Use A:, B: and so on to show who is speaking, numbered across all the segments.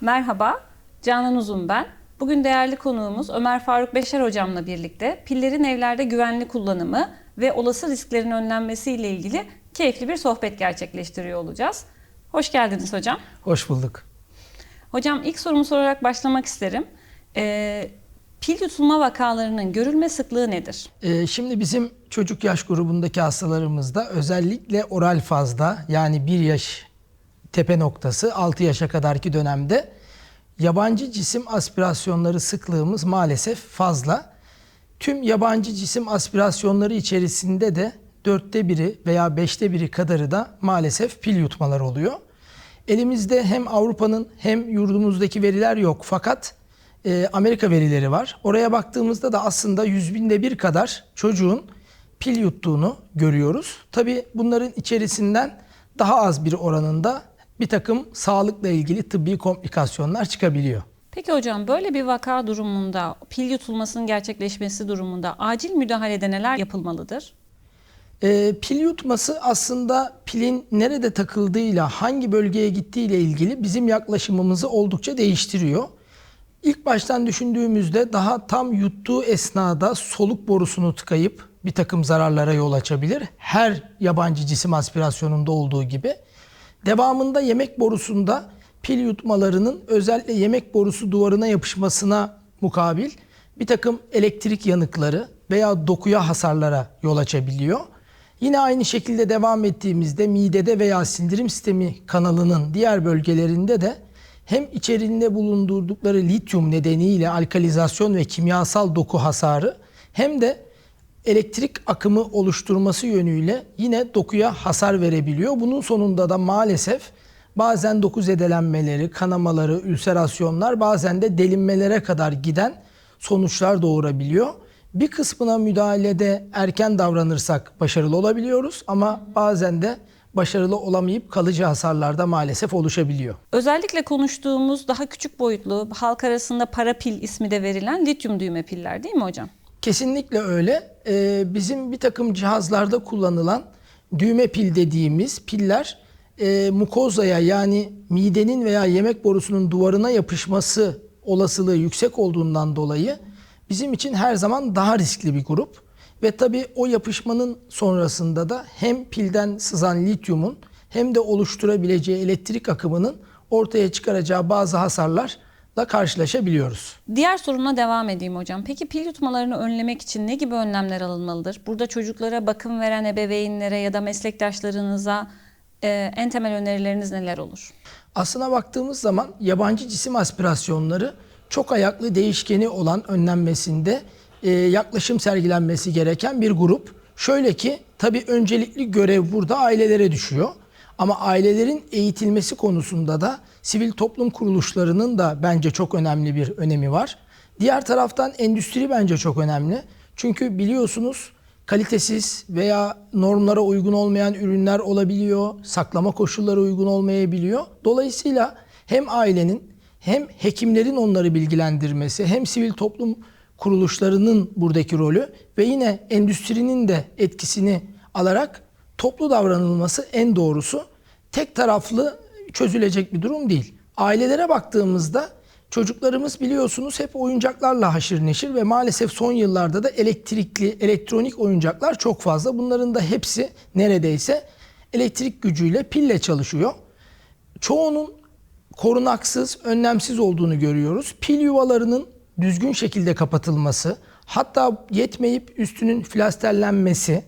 A: Merhaba, Canan Uzun ben. Bugün değerli konuğumuz Ömer Faruk Beşer hocamla birlikte pillerin evlerde güvenli kullanımı ve olası risklerin önlenmesi ile ilgili keyifli bir sohbet gerçekleştiriyor olacağız. Hoş geldiniz hocam.
B: Hoş bulduk.
A: Hocam ilk sorumu sorarak başlamak isterim. Ee, pil yutulma vakalarının görülme sıklığı nedir?
B: Ee, şimdi bizim çocuk yaş grubundaki hastalarımızda özellikle oral fazda yani 1 yaş tepe noktası 6 yaşa kadarki dönemde yabancı cisim aspirasyonları sıklığımız maalesef fazla. Tüm yabancı cisim aspirasyonları içerisinde de dörtte biri veya beşte biri kadarı da maalesef pil yutmalar oluyor. Elimizde hem Avrupa'nın hem yurdumuzdaki veriler yok fakat e, Amerika verileri var. Oraya baktığımızda da aslında yüz binde bir kadar çocuğun pil yuttuğunu görüyoruz. Tabi bunların içerisinden daha az bir oranında bir takım sağlıkla ilgili tıbbi komplikasyonlar çıkabiliyor.
A: Peki hocam böyle bir vaka durumunda pil yutulmasının gerçekleşmesi durumunda acil müdahalede neler yapılmalıdır?
B: E, pil yutması aslında pilin nerede takıldığıyla hangi bölgeye gittiğiyle ilgili bizim yaklaşımımızı oldukça değiştiriyor. İlk baştan düşündüğümüzde daha tam yuttuğu esnada soluk borusunu tıkayıp bir takım zararlara yol açabilir. Her yabancı cisim aspirasyonunda olduğu gibi. Devamında yemek borusunda pil yutmalarının özellikle yemek borusu duvarına yapışmasına mukabil bir takım elektrik yanıkları veya dokuya hasarlara yol açabiliyor. Yine aynı şekilde devam ettiğimizde midede veya sindirim sistemi kanalının diğer bölgelerinde de hem içerisinde bulundurdukları lityum nedeniyle alkalizasyon ve kimyasal doku hasarı hem de elektrik akımı oluşturması yönüyle yine dokuya hasar verebiliyor. Bunun sonunda da maalesef bazen doku zedelenmeleri, kanamaları, ülserasyonlar bazen de delinmelere kadar giden sonuçlar doğurabiliyor. Bir kısmına müdahalede erken davranırsak başarılı olabiliyoruz ama bazen de başarılı olamayıp kalıcı hasarlarda maalesef oluşabiliyor.
A: Özellikle konuştuğumuz daha küçük boyutlu, halk arasında para pil ismi de verilen lityum düğme piller değil mi hocam?
B: Kesinlikle öyle. Ee, bizim bir takım cihazlarda kullanılan düğme pil dediğimiz piller e, mukozaya yani midenin veya yemek borusunun duvarına yapışması olasılığı yüksek olduğundan dolayı bizim için her zaman daha riskli bir grup. Ve tabii o yapışmanın sonrasında da hem pilden sızan lityumun hem de oluşturabileceği elektrik akımının ortaya çıkaracağı bazı hasarlarla karşılaşabiliyoruz.
A: Diğer sorumla devam edeyim hocam. Peki pil yutmalarını önlemek için ne gibi önlemler alınmalıdır? Burada çocuklara bakım veren ebeveynlere ya da meslektaşlarınıza e, en temel önerileriniz neler olur?
B: Aslına baktığımız zaman yabancı cisim aspirasyonları çok ayaklı değişkeni olan önlenmesinde e, yaklaşım sergilenmesi gereken bir grup. Şöyle ki tabii öncelikli görev burada ailelere düşüyor. Ama ailelerin eğitilmesi konusunda da sivil toplum kuruluşlarının da bence çok önemli bir önemi var. Diğer taraftan endüstri bence çok önemli. Çünkü biliyorsunuz kalitesiz veya normlara uygun olmayan ürünler olabiliyor. Saklama koşulları uygun olmayabiliyor. Dolayısıyla hem ailenin hem hekimlerin onları bilgilendirmesi hem sivil toplum kuruluşlarının buradaki rolü ve yine endüstrinin de etkisini alarak toplu davranılması en doğrusu. Tek taraflı çözülecek bir durum değil. Ailelere baktığımızda çocuklarımız biliyorsunuz hep oyuncaklarla haşır neşir ve maalesef son yıllarda da elektrikli, elektronik oyuncaklar çok fazla. Bunların da hepsi neredeyse elektrik gücüyle pille çalışıyor. Çoğunun korunaksız, önlemsiz olduğunu görüyoruz. Pil yuvalarının düzgün şekilde kapatılması, hatta yetmeyip üstünün flasterlenmesi,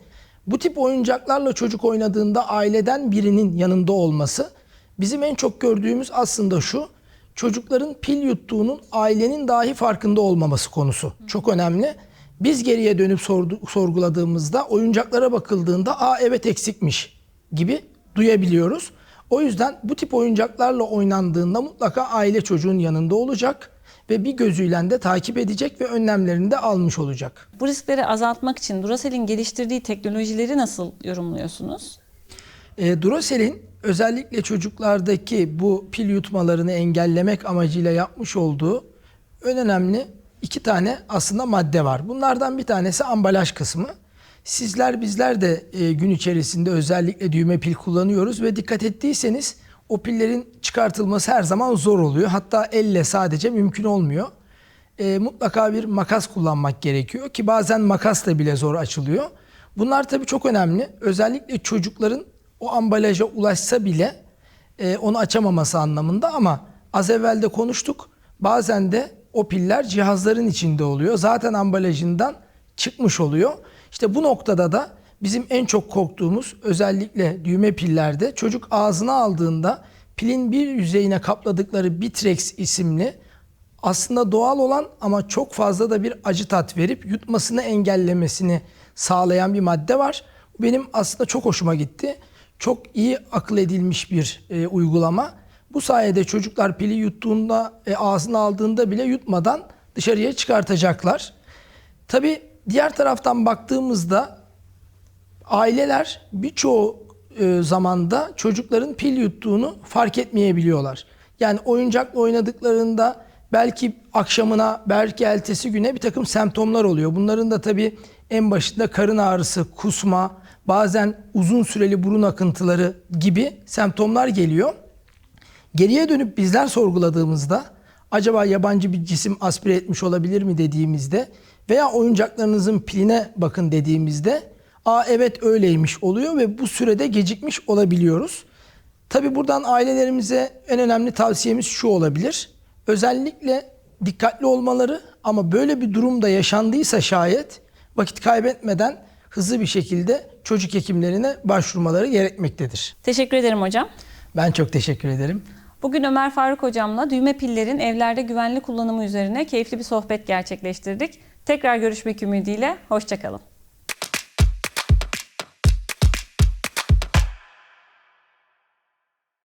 B: bu tip oyuncaklarla çocuk oynadığında aileden birinin yanında olması bizim en çok gördüğümüz aslında şu. Çocukların pil yuttuğunun ailenin dahi farkında olmaması konusu. Çok önemli. Biz geriye dönüp sordu, sorguladığımızda oyuncaklara bakıldığında aa evet eksikmiş gibi duyabiliyoruz. O yüzden bu tip oyuncaklarla oynandığında mutlaka aile çocuğun yanında olacak ve bir gözüyle de takip edecek ve önlemlerini de almış olacak.
A: Bu riskleri azaltmak için Duracell'in geliştirdiği teknolojileri nasıl yorumluyorsunuz?
B: E, Duracell'in özellikle çocuklardaki bu pil yutmalarını engellemek amacıyla yapmış olduğu en önemli iki tane aslında madde var. Bunlardan bir tanesi ambalaj kısmı. Sizler bizler de e, gün içerisinde özellikle düğme pil kullanıyoruz ve dikkat ettiyseniz o pillerin çıkartılması her zaman zor oluyor. Hatta elle sadece mümkün olmuyor. E, mutlaka bir makas kullanmak gerekiyor ki bazen makasla bile zor açılıyor. Bunlar tabii çok önemli. Özellikle çocukların o ambalaja ulaşsa bile e, onu açamaması anlamında ama az evvel de konuştuk. Bazen de o piller cihazların içinde oluyor. Zaten ambalajından çıkmış oluyor. İşte bu noktada da bizim en çok korktuğumuz özellikle düğme pillerde çocuk ağzına aldığında pilin bir yüzeyine kapladıkları Bitrex isimli aslında doğal olan ama çok fazla da bir acı tat verip yutmasını engellemesini sağlayan bir madde var. Bu benim aslında çok hoşuma gitti. Çok iyi akıl edilmiş bir e, uygulama. Bu sayede çocuklar pili yuttuğunda, e, ağzına aldığında bile yutmadan dışarıya çıkartacaklar. Tabi diğer taraftan baktığımızda aileler birçoğu e, zamanda çocukların pil yuttuğunu fark etmeyebiliyorlar. Yani oyuncakla oynadıklarında belki akşamına, belki ertesi güne bir takım semptomlar oluyor. Bunların da tabii en başında karın ağrısı, kusma, bazen uzun süreli burun akıntıları gibi semptomlar geliyor. Geriye dönüp bizler sorguladığımızda acaba yabancı bir cisim aspire etmiş olabilir mi dediğimizde veya oyuncaklarınızın piline bakın dediğimizde aa evet öyleymiş oluyor ve bu sürede gecikmiş olabiliyoruz. Tabi buradan ailelerimize en önemli tavsiyemiz şu olabilir. Özellikle dikkatli olmaları ama böyle bir durumda yaşandıysa şayet vakit kaybetmeden hızlı bir şekilde çocuk hekimlerine başvurmaları gerekmektedir.
A: Teşekkür ederim hocam.
B: Ben çok teşekkür ederim.
A: Bugün Ömer Faruk hocamla düğme pillerin evlerde güvenli kullanımı üzerine keyifli bir sohbet gerçekleştirdik. Tekrar görüşmek ümidiyle, hoşçakalın.